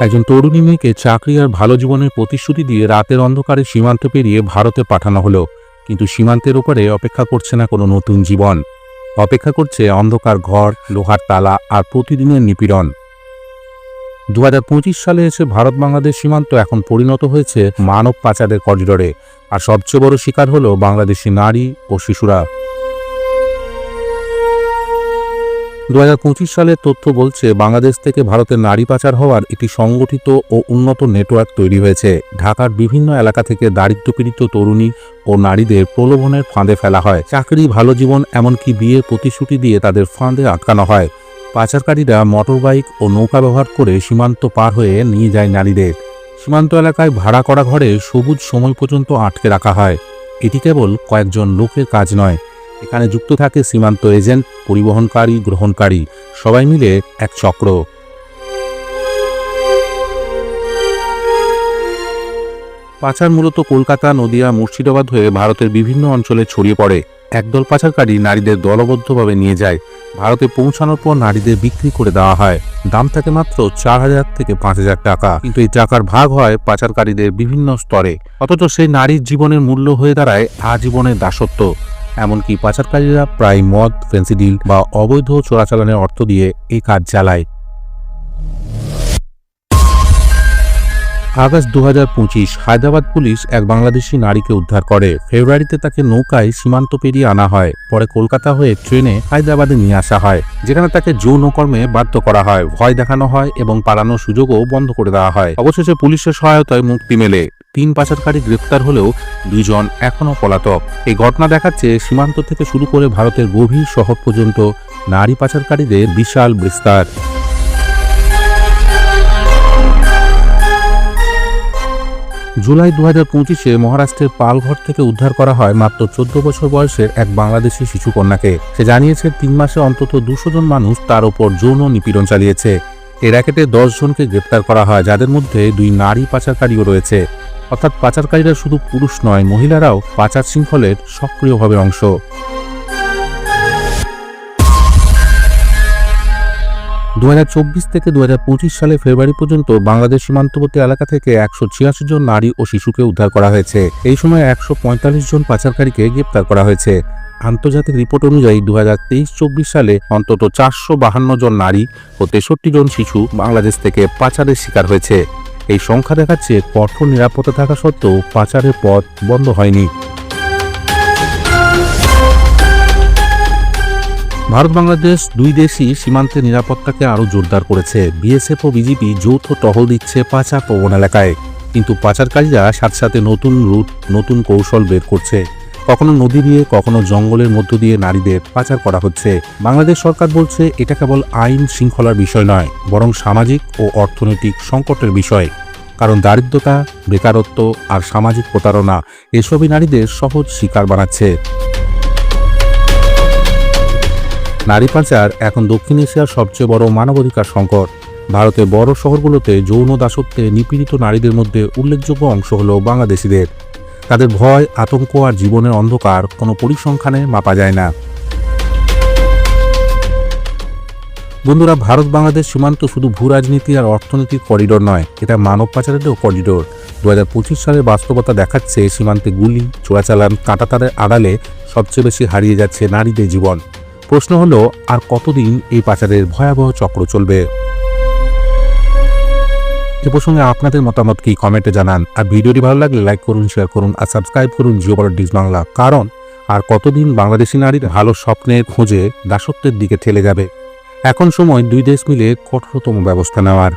একজন তরুণী মেয়েকে চাকরি আর ভালো জীবনের প্রতিশ্রুতি দিয়ে রাতের অন্ধকারে সীমান্ত পেরিয়ে ভারতে পাঠানো হলো। কিন্তু সীমান্তের ওপরে অপেক্ষা করছে না কোনো নতুন জীবন। অপেক্ষা করছে অন্ধকার ঘর, লোহার তালা আর প্রতিদিনের নিপীড়ন। দু হাজার পঁচিশ সালে এসে ভারত বাংলাদেশ সীমান্ত এখন পরিণত হয়েছে মানব পাচারের করিডোরে। আর সবচেয়ে বড় শিকার হলো বাংলাদেশি নারী ও শিশুরা। দু হাজার পঁচিশ সালের তথ্য বলছে, বাংলাদেশ থেকে ভারতের নারী পাচার হওয়ার একটি সংগঠিত ও উন্নত নেটওয়ার্ক তৈরি হয়েছে। ঢাকার বিভিন্ন এলাকা থেকে দারিদ্র্যপীড়িত তরুণী ও নারীদের প্রলোভনের ফাঁদে ফেলা হয়। চাকরি, ভালো জীবন, এমনকি বিয়ের প্রতিশ্রুতি দিয়ে তাদের ফাঁদে আটকানো হয়। পাচারকারীরা মোটরবাইক ও নৌকা ব্যবহার করে সীমান্ত পার হয়ে নিয়ে যায় নারীদের। সীমান্ত এলাকায় ভাড়া করা ঘরে সবুজ সময় পর্যন্ত আটকে রাখা হয়। এটি কেবল কয়েকজন লোকের কাজ নয় এখানে যুক্ত থাকে সীমান্ত এজেন্ট, পরিবহনকারী, গ্রহণকারী, সবাই মিলে এক চক্র। পাচার মূলত কলকাতা, নদিয়া, মুর্শিদাবাদ হয়ে ভারতের বিভিন্ন অঞ্চলে ছড়িয়ে পড়ে। একদল পাচারকারী নারীদের দলবদ্ধভাবে নিয়ে যায়। ভারতে পৌঁছানোর পর নারীদের বিক্রি করে দেওয়া হয়। দাম থাকে মাত্র চার হাজার থেকে পাঁচ হাজার টাকা। কিন্তু এই টাকার ভাগ হয় পাচারকারীদের বিভিন্ন স্তরে। অথচ সেই নারীর জীবনের মূল্য হয়ে দাঁড়ায় আজীবনের দাসত্ব। এমনকি পাচারকারীরা প্রায় মদ, ফেন্সিডিল বা অবৈধ চোরাচালানের অর্থ দিয়ে এই কাজ চালায়। আগস্ট দুহাজার পঁচিশ, হায়দ্রাবাদ পুলিশ এক বাংলাদেশি নারীকে উদ্ধার করে। ফেব্রুয়ারিতে তাকে নৌকায় সীমান্ত পেরিয়ে আনা হয়। পরে কলকাতা হয়ে ট্রেনে হায়দ্রাবাদে নিয়ে আসা হয়, যেখানে তাকে যৌনকর্মে বাধ্য করা হয়। ভয় দেখানো হয় এবং পালানোর সুযোগও বন্ধ করে দেওয়া হয়। অবশেষে পুলিশের সহায়তায় মুক্তি মেলে। তিন পাচারকারী গ্রেপ্তার হলেও দুইজন এখনও পলাতক। এই ঘটনা দেখাচ্ছে সীমান্ত থেকে শুরু করে ভারতের গভীর শহর পর্যন্ত নারী পাচারকারীদের বিশাল বিস্তার। জুলাই দু হাজার পঁচিশে মহারাষ্ট্রের পালঘর থেকে উদ্ধার করা হয় মাত্র চোদ্দ বছর বয়সের এক বাংলাদেশি শিশু কন্যাকে সে জানিয়েছে, তিন মাসে অন্তত দুশো জন মানুষ তার ওপর যৌন নিপীড়ন চালিয়েছে। এ র্যাকেটে দশ জনকে গ্রেপ্তার করা হয়, যাদের মধ্যে দুই নারী পাচারকারীও রয়েছে। অর্থাৎ পাচারকারীরা শুধু পুরুষ নয়, মহিলারাও পাচার শৃঙ্খলের সক্রিয়ভাবে অংশ। দু হাজার চব্বিশ থেকে দু হাজার পঁচিশ সালে ফেব্রুয়ারি পর্যন্ত বাংলাদেশ সীমান্তবর্তী এলাকা থেকে একশো ছিয়াশি জন নারী ও শিশুকে উদ্ধার করা হয়েছে। এই সময় একশো পঁয়তাল্লিশ জন পাচারকারীকে গ্রেপ্তার করা হয়েছে। আন্তর্জাতিক রিপোর্ট অনুযায়ী দু হাজার সালে অন্তত চারশো জন নারী ও তেষট্টি জন শিশু বাংলাদেশ থেকে পাচারের শিকার হয়েছে। এই সংখ্যা দেখাচ্ছে কঠোর নিরাপত্তা থাকা সত্ত্বেও পাচারের পথ বন্ধ হয়নি। ভারত বাংলাদেশ দুই দেশই সীমান্তের নিরাপত্তাকে আরও জোরদার করেছে। বিএসএফ ও বিজিপি যৌথ টহল দিচ্ছে পাচার প্রবণ এলাকায়। কিন্তু পাচারকারীরা সাথে সাথে নতুন রুট, নতুন কৌশল বের করছে। কখনো নদী দিয়ে, কখনো জঙ্গলের মধ্য দিয়ে নারীদের পাচার করা হচ্ছে। বাংলাদেশ সরকার বলছে, এটা কেবল আইন শৃঙ্খলার বিষয় নয়, বরং সামাজিক ও অর্থনৈতিক সংকটের বিষয়। কারণ দারিদ্রতা, বেকারত্ব আর সামাজিক প্রতারণা, এসবই নারীদের সহজ শিকার বানাচ্ছে। নারী পাচার এখন দক্ষিণ এশিয়ার সবচেয়ে বড় মানবাধিকার সংকট। ভারতের বড় শহরগুলোতে যৌন দাসত্বে নিপীড়িত নারীদের মধ্যে উল্লেখযোগ্য অংশ হল বাংলাদেশিদের। তাদের ভয়, আতঙ্ক আর জীবনের অন্ধকার কোনো পরিসংখ্যানে মাপা যায় না। বন্ধুরা, ভারত বাংলাদেশ সীমান্ত শুধু ভূ রাজনীতি আর অর্থনৈতিক করিডোর নয়, এটা মানব পাচারেরও করিডোর। দু হাজার পঁচিশ সালের বাস্তবতা দেখাচ্ছে সীমান্তে গুলি চোরাচালান কাঁটাতারের আড়ালে সবচেয়ে বেশি হারিয়ে যাচ্ছে নারীদের জীবন। প্রশ্ন হলো, আর কতদিন এই পাচারের ভয়াবহ চক্র চলবে? এ প্রসঙ্গে আপনাদের মতামত কি? কমেন্টে জানান। আর ভিডিওটি ভালো লাগলে লাইক করুন শেয়ার করুন, আর সাবস্ক্রাইব করুন জিও পলিটিক্স বাংলা কারণ, আর কতদিন বাংলাদেশি নারীর ভালো স্বপ্নের খোঁজে দাসত্বের দিকে ঠেলে যাবে? এখন সময় দুই দেশ মিলে কঠোরতম ব্যবস্থা নেওয়ার।